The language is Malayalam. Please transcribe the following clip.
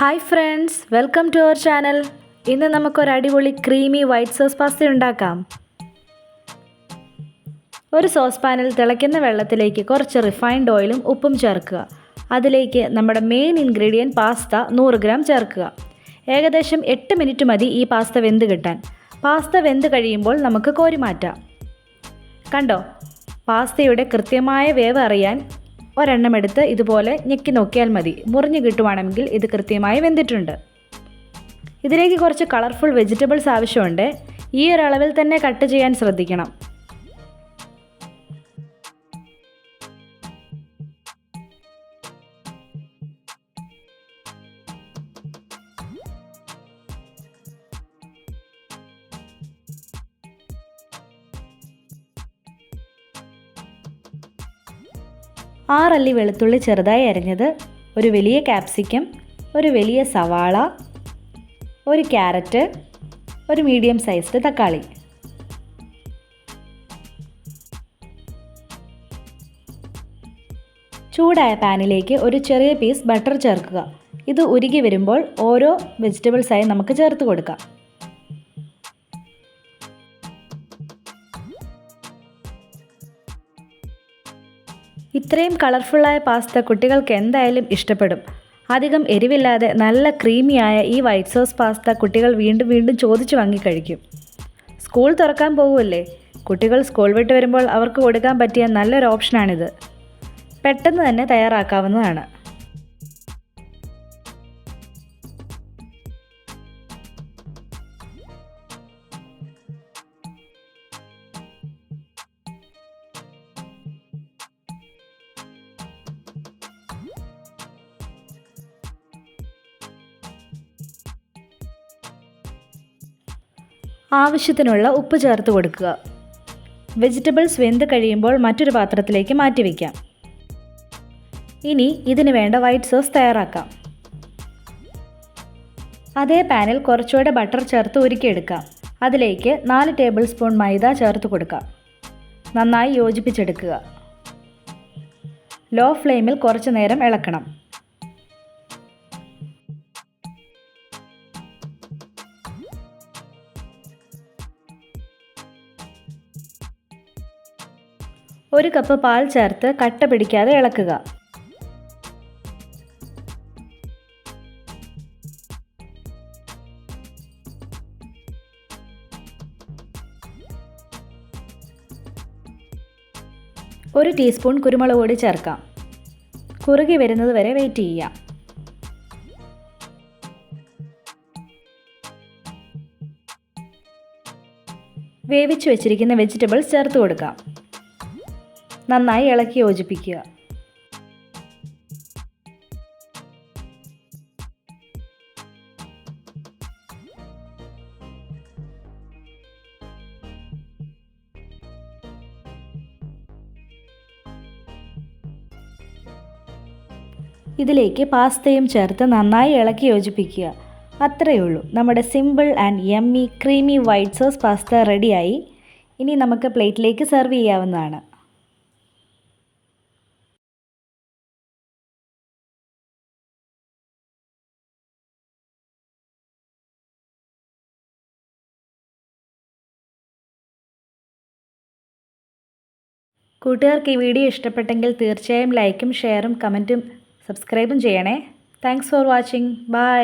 Hi friends welcome to our channel ഇന്ന് നമുക്കൊരു അടിപൊളി ക്രീമി വൈറ്റ് സോസ് പാസ്ത ഉണ്ടാക്കാം. ഒരു സോസ് പാനിൽ തിളയ്ക്കുന്ന വെള്ളത്തിലേക്ക് കുറച്ച് റിഫൈൻഡ് ഓയിലും ഉപ്പും ചേർക്കുക. അതിലേക്ക് നമ്മുടെ മെയിൻ ഇൻഗ്രീഡിയന്റ് പാസ്ത നൂറ് ഗ്രാം ചേർക്കുക. ഏകദേശം എട്ട് മിനിറ്റ് മതി ഈ പാസ്ത വെന്ത് കിട്ടാൻ. പാസ്ത വെന്ത് കഴിയുമ്പോൾ നമുക്ക് കോരി മാറ്റാം. കണ്ടോ? പാസ്തയുടെ കൃത്യമായ വേവ് അറിയാൻ ഒരെണ്ണം എടുത്ത് ഇതുപോലെ ഞെക്കി നോക്കിയാൽ മതി. മുറിഞ്ഞു കിട്ടുവാണെങ്കിൽ ഇത് കൃത്യമായി വെന്തിട്ടുണ്ട്. ഇതിലേക്ക് കുറച്ച് കളർഫുൾ വെജിറ്റബിൾസ് ആവശ്യമുണ്ട്. ഈ ഒരു അളവിൽ തന്നെ കട്ട് ചെയ്യാൻ ശ്രദ്ധിക്കണം. ആറല്ലി വെളുത്തുള്ളി ചെറുതായി അരിഞ്ഞത് ഒരു വലിയ ക്യാപ്സിക്കം ഒരു വലിയ സവാള ഒരു ക്യാരറ്റ് ഒരു മീഡിയം സൈസ്ഡ് തക്കാളി. ചൂടായ പാനിലേക്ക് ഒരു ചെറിയ പീസ് ബട്ടർ ചേർക്കുക. ഇത് ഉരുകി വരുമ്പോൾ ഓരോ വെജിറ്റബിൾസായി നമുക്ക് ചേർത്ത് കൊടുക്കാം. ഇത്രയും കളർഫുള്ളായ പാസ്ത കുട്ടികൾക്ക് എന്തായാലും ഇഷ്ടപ്പെടും. അധികം എരിവില്ലാതെ നല്ല ക്രീമിയായ ഈ വൈറ്റ് സോസ് പാസ്ത കുട്ടികൾ വീണ്ടും വീണ്ടും ചോദിച്ചു വാങ്ങിക്കഴിക്കും സ്കൂൾ തുറക്കാൻ പോകുമല്ലേ കുട്ടികൾ സ്കൂൾ വിട്ട് വരുമ്പോൾ അവർക്ക് കൊടുക്കാൻ പറ്റിയ നല്ലൊരു ഓപ്ഷനാണിത്. പെട്ടെന്ന് തന്നെ തയ്യാറാക്കാവുന്നതാണ്. ആവശ്യത്തിനുള്ള ഉപ്പ് ചേർത്ത് കൊടുക്കുക. വെജിറ്റബിൾസ് വെന്ത് കഴിയുമ്പോൾ മറ്റൊരു പാത്രത്തിലേക്ക് മാറ്റി വയ്ക്കാം ഇനി ഇതിന് വേണ്ട വൈറ്റ് സോസ് തയ്യാറാക്കാം. അതേ പാനിൽ കുറച്ചുകൂടെ ബട്ടർ ചേർത്ത് ഉരുക്കിയെടുക്കാം. അതിലേക്ക് നാല് ടേബിൾ സ്പൂൺ മൈദ ചേർത്ത് കൊടുക്കാം. നന്നായി യോജിപ്പിച്ചെടുക്കുക. ലോ ഫ്ലെയിമിൽ കുറച്ച് നേരം ഇളക്കണം. ഒരു കപ്പ് പാൽ ചേർത്ത് കട്ട പിടിക്കാതെ ഇളക്കുക. ഒരു ടീസ്പൂൺ കുരുമുളക് പൊടി ചേർക്കാം. കുറുകി വരുന്നത് വരെ വെയിറ്റ് ചെയ്യാം വേവിച്ചു വെച്ചിരിക്കുന്ന വെജിറ്റബിൾസ് ചേർത്ത് കൊടുക്കാം. നന്നായി ഇളക്കി യോജിപ്പിക്കുക. ഇതിലേക്ക് പാസ്തയും ചേർത്ത് നന്നായി ഇളക്കി യോജിപ്പിക്കുക. അത്രയേ ഉള്ളൂ. നമ്മുടെ simple and yummy creamy white sauce pasta റെഡിയായി. ഇനി നമുക്ക് പ്ലേറ്റിലേക്ക് സെർവ് ചെയ്യാവുന്നതാണ്. കൂട്ടുകാർക്ക് ഈ വീഡിയോ ഇഷ്ടപ്പെട്ടെങ്കിൽ തീർച്ചയായും ലൈക്കും ഷെയറും കമന്റും സബ്സ്ക്രൈബും ചെയ്യണേ. Thanks for watching bye